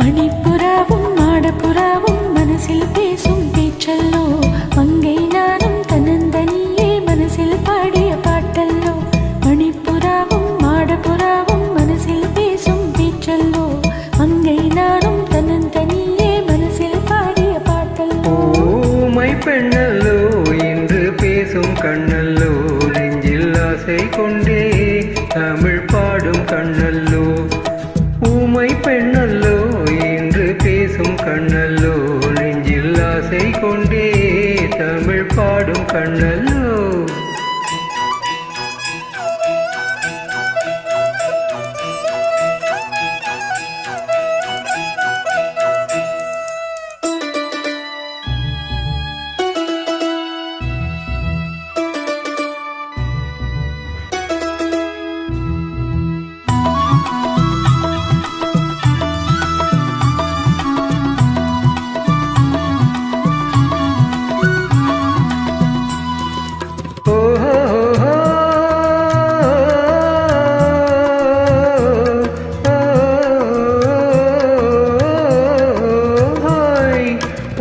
மணிப்புறாவும் மாடப்புறாவும் மனசில் பேசும் பேச்சல்லோ. மங்கை நானும் தன்னந்தனியே மனசில் பாடிய பாட்டல்லோ. மணிப்புறாவும் மாடப்புறாவும் மனசில் பேசும் பேச்சல்லோ. மங்கை நானும் தன்னந்தனியே மனசில் பாடிய பாட்டல்லோ. ஊமை பெண்ணல்லோ இன்று பேசும் கண்ணல்லோ. நெஞ்சில் ஆசை கொண்டே தமிழ் தமிழ் பாடும் கண்ணல்லோ.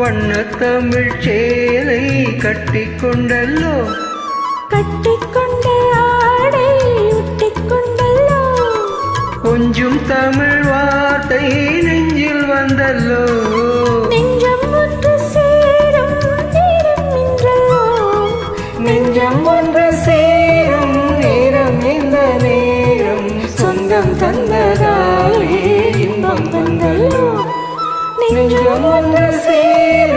வண்ணத்தமிழ் சேலை கட்டிக்கொண்டல்லோ. கட்டிக்கொண்ட ஆடை ஒட்டிக்கொண்டல்லோ. கொஞ்சம் தமிழ் வார்த்தை நெஞ்சில் வந்தல்லோ. நெஞ்சம் ஒன்று சேரும் நேரம் இன்றல்லோ நெஞ்சம் ஒன்று சேரும் நேரம் இந்த நேரம். சொந்தம் தந்ததாலே இன்பம் வந்தல்லோ நெஞ்சம் ஒன்று சேரும்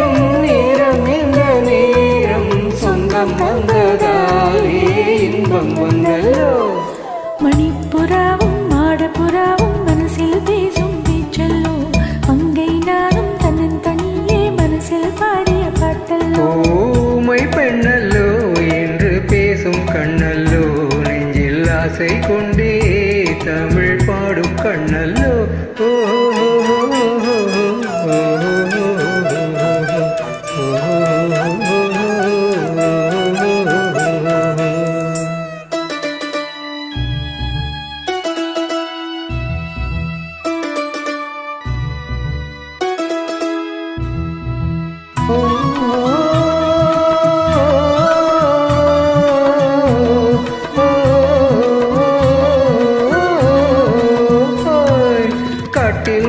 ஆசை கொண்டே தமிழ் பாடும் கண்ணல்லோ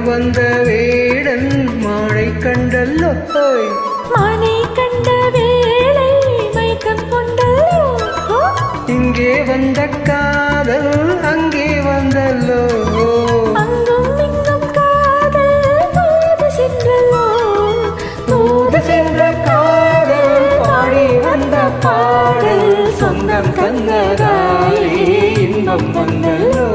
வந்த வேடன் மானை கண்டல்லோ. மானை கண்ட வேளை மயக்கம் கொண்டல்லோ. இங்கே வந்த காதல் அங்கே வந்தல்லோ. பாடல் சொந்தம் தந்ததாலே இன்பம் வந்தல்லோ.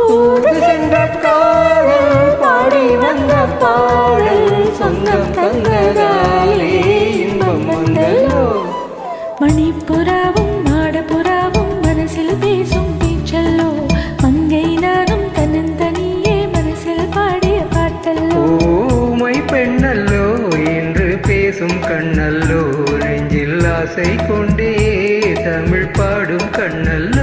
தூது சென்ற காதல் பாடி வந்த பாடல் சொந்தம் தந்ததாலே இன்பம் வந்தல்லோ மணிப்புறாவும் மாடப்புறாவும் மனசில் பேசும் பேச்சல்லோ மங்கை நானும் தன்னன் தனியே மனசில் பாடிய பாட்டல்லோ? ஊமை பெண்ணல்லோ என்று பேசும் கண்ணல்லோ நெஞ்சில் ஆசை கொண்டே தமிழ் பாடும் கண்ணல்லோ?